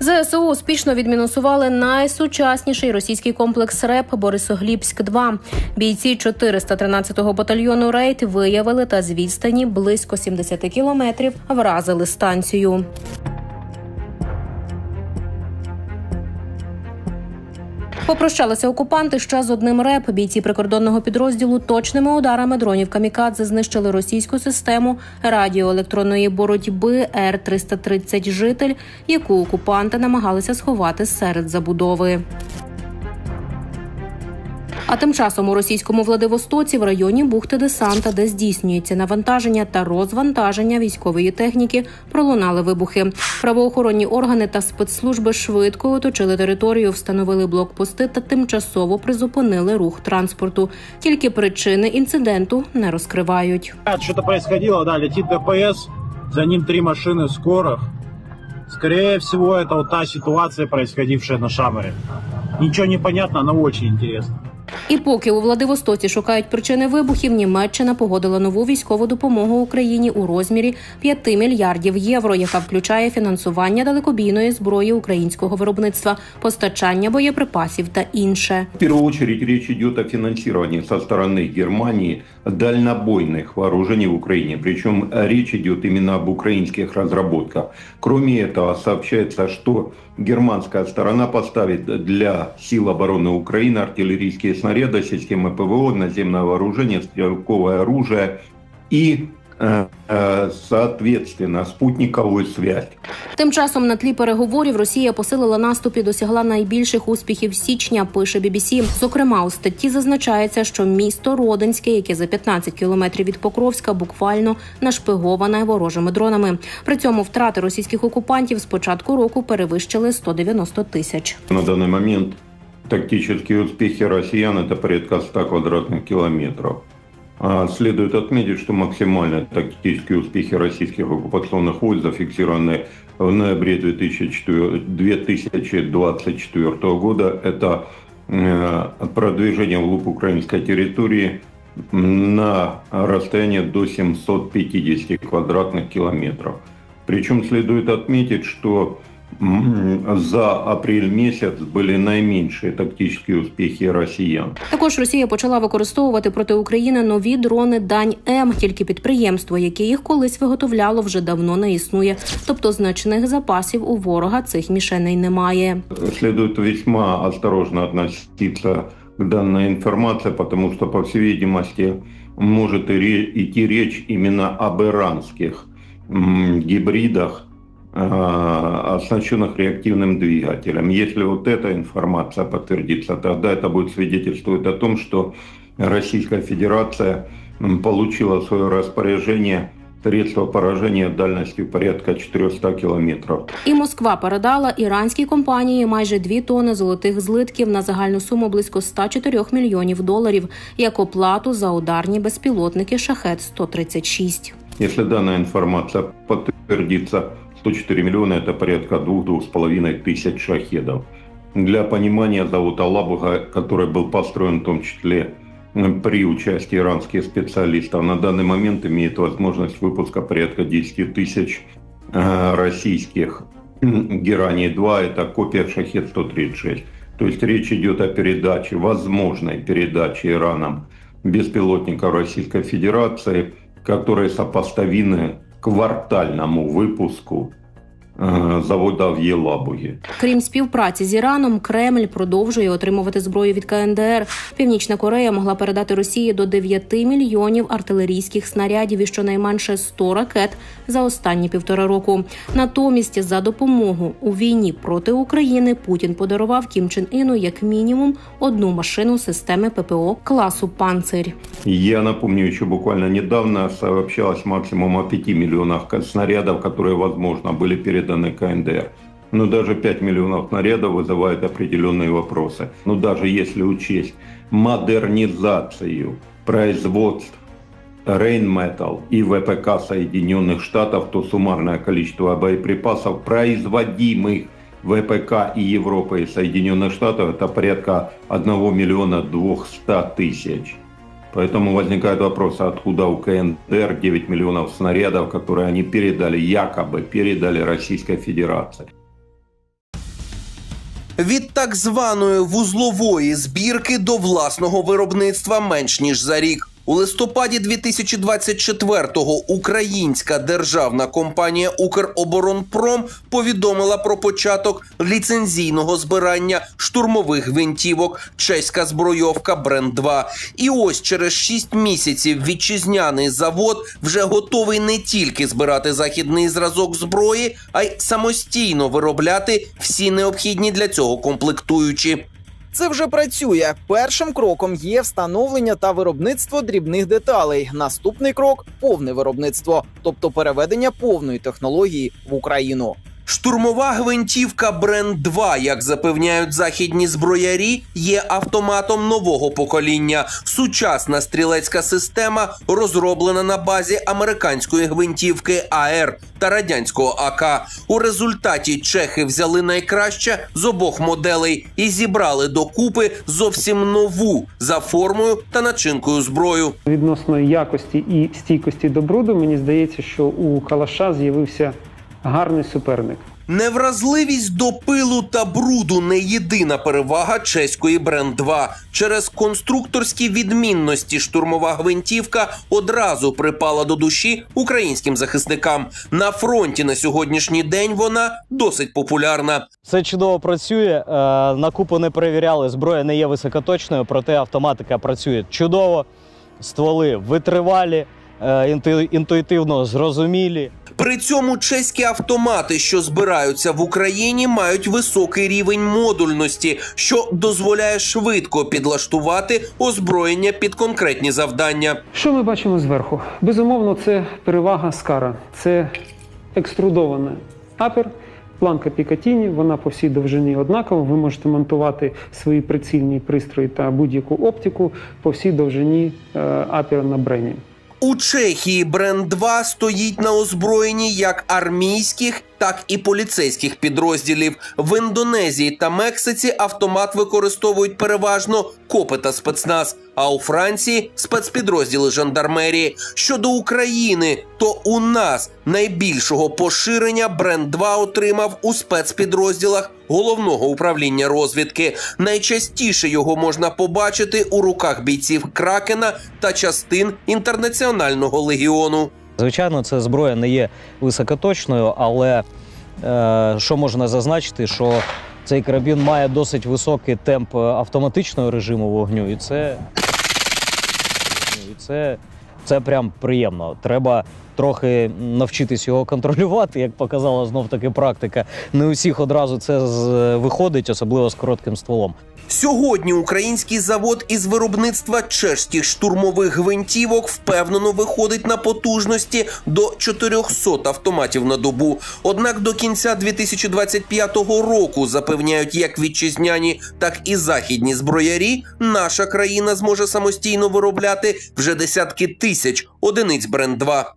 ЗСУ успішно відмінусували найсучасніший російський комплекс РЕП Борисоглібськ 2 Бійці 413-го батальйону Рейд виявили та з відстані близько 70 кілометрів вразили станцію. Попрощалися окупанти ще з одним реп. Бійці прикордонного підрозділу точними ударами дронів камікадзе знищили російську систему радіоелектронної боротьби Р 330 житель, яку окупанти намагалися сховати серед забудови. А тим часом у російському Владивостоці в районі бухти десанта, де здійснюється навантаження та розвантаження військової техніки, пролунали вибухи. Правоохоронні органи та спецслужби швидко оточили територію, встановили блокпости та тимчасово призупинили рух транспорту. Тільки причини інциденту не розкривають. Что-то происходило, да, летит ДПС, за ним три машины скорых. Скорее всего, это вот та ситуация, происходившая на Шамаре. Ничего не понятно, но очень интересно. І поки у Владивостоці шукають причини вибухів, Німеччина погодила нову військову допомогу Україні у розмірі 5 мільярдів євро, яка включає фінансування далекобійної зброї українського виробництва, постачання боєприпасів та інше. В первую очередь речь идет о финансировании со стороны Германии дальнобойных вооружений в Украине. Причем речь идет именно об украинских разработках. Кроме этого, сообщается, что германская сторона поставит для сил обороны Украины артиллерийские снаряды, системы ПВО, наземное вооружение, стрелковое оружие и, э, э, соответственно, спутниковую связь. Тим часом на тлі переговорів Росія посилила наступ і досягла найбільших успіхів з січня. Пише BBC. Зокрема, у статті зазначається, що місто Родинське, яке за 15 кілометрів від Покровська, буквально нашпиговане ворожими дронами. При цьому втрати російських окупантів з початку року перевищили 190 тисяч. На данный момент тактические успехи россиян – это порядка 100 квадратных километров. А Следует отметить, что максимальные тактические успехи российских оккупационных войск зафиксированы в ноябре 2004 2024 года. Это э, продвижение вглубь украинской территории на расстояние до 750 квадратных километров. Причем следует отметить, что за апрель месяц были наименьшие тактические успехи россиян. Також Росія почала використовувати проти України нові дрони Дань М. Тільки підприємство, яке їх колись виготовляло, вже давно не існує. Тобто значних запасів у ворога цих мішеней немає. Следует весьма осторожно относиться к данной информации, потому что, по всей видимости, может идти речь именно об иранских гибридах, а, оснащенных реактивным двигателем. Если вот эта информация подтвердится, тогда это будет свидетельствовать о том, что Российская Федерация м, получила в свое распоряжение средства поражения дальностью порядка 400 километров. І Москва передала іранській компанії майже 2 тони золотих злитків на загальну суму близько 104 мільйонів доларів як оплату за ударні безпілотники Шахет 136 Если данная информация подтвердится, 104 миллиона – это порядка 2-2,5 тысяч шахедов. Для понимания, завод Алабуга, который был построен в том числе при участии иранских специалистов, на данный момент имеет возможность выпуска порядка 10 тысяч э, российских м, Герани-2, это копия Шахет-136. То есть речь идет о передаче, возможной передаче Ираном беспилотников Российской Федерации, которые сопоставимы квартальному выпуску э, завода в Елабуге. Крім співпраці з Іраном, Кремль продовжує отримувати зброю від КНДР. Північна Корея могла передати Росії до 9 мільйонів артилерійських снарядів і щонайменше 100 ракет за останні півтора року. Натомість, за допомогу у війні проти України Путін подарував Кім Чен Іну як мінімум одну машину системи ППО класу Панцирь. Я напомню, еще буквально недавно сообщалось максимум о 5 миллионах ка- снарядов, которые, возможно, были переданы КНДР. Но даже 5 миллионов снарядов вызывает определенные вопросы. Но даже если учесть модернизацию производств Рейнметал и ВПК Соединенных Штатов, то суммарное количество боеприпасов, производимых ВПК и Европы и Соединенных Штатов, это порядка 1 миллиона 200 тысяч. Поэтому возникает вопрос, откуда у КНДР 9 миллионов снарядов, которые они передали, якобы передали Российской Федерации. Від так званої вузлової збірки до власного виробництва менш ніж за рік. У листопаді 2024-го українська державна компанія Укроборонпром повідомила про початок ліцензійного збирання штурмових гвинтівок чеська збройовка Бренд 2 І ось через 6 місяців вітчизняний завод вже готовий не тільки збирати західний зразок зброї, а й самостійно виробляти всі необхідні для цього комплектуючі. Це вже працює. Першим кроком є встановлення та виробництво дрібних деталей. Наступний крок повне виробництво, тобто переведення повної технології в Україну. Штурмова гвинтівка Бренд 2, як запевняють західні зброярі, є автоматом нового покоління. Сучасна стрілецька система розроблена на базі американської гвинтівки АР та радянського АК. У результаті чехи взяли найкраще з обох моделей і зібрали докупи зовсім нову за формою та начинкою зброю. Відносно якості і стійкості до бруду, мені здається, що у Калаша з'явився гарний суперник. Невразливість до пилу та бруду не єдина перевага чеської бренд 2 Через конструкторські відмінності штурмова гвинтівка одразу припала до душі українським захисникам. На фронті на сьогоднішній день вона досить популярна. Все чудово працює. е, На купу не перевіряли. Зброя не є високоточною, проте автоматика працює чудово. Стволи витривалі, інтуїтивно зрозумілі. При цьому чеські автомати, що збираються в Україні, мають високий рівень модульності, що дозволяє швидко підлаштувати озброєння під конкретні завдання. Що ми бачимо зверху? Безумовно, це перевага скара. Це екструдований апер, планка Пікатіні, вона по всій довжині однакова. Ви можете монтувати свої прицільні пристрої та будь-яку оптику по всій довжині е, апера на брені. У Чехії бренд 2 стоїть на озброєнні як армійських, так і поліцейських підрозділів. В Індонезії та Мексиці автомат використовують переважно копи та спецназ. А у Франції спецпідрозділи жандармерії. Щодо України, то у нас найбільшого поширення бренд 2 отримав у спецпідрозділах головного управління розвідки. Найчастіше його можна побачити у руках бійців Кракена та частин інтернаціонального легіону. Звичайно, це зброя не є високоточною, але е, що можна зазначити, що цей карабін має досить високий темп автоматичного режиму вогню, і це, і це, це прям приємно. Треба трохи навчитись його контролювати, як показала знов таки практика. Не у всіх одразу це з- виходить, особливо з коротким стволом. Сьогодні український завод із виробництва чешських штурмових гвинтівок впевнено виходить на потужності до 400 автоматів на добу. Однак до кінця 2025 року запевняють як вітчизняні, так і західні зброярі. Наша країна зможе самостійно виробляти вже десятки тисяч одиниць бренд 2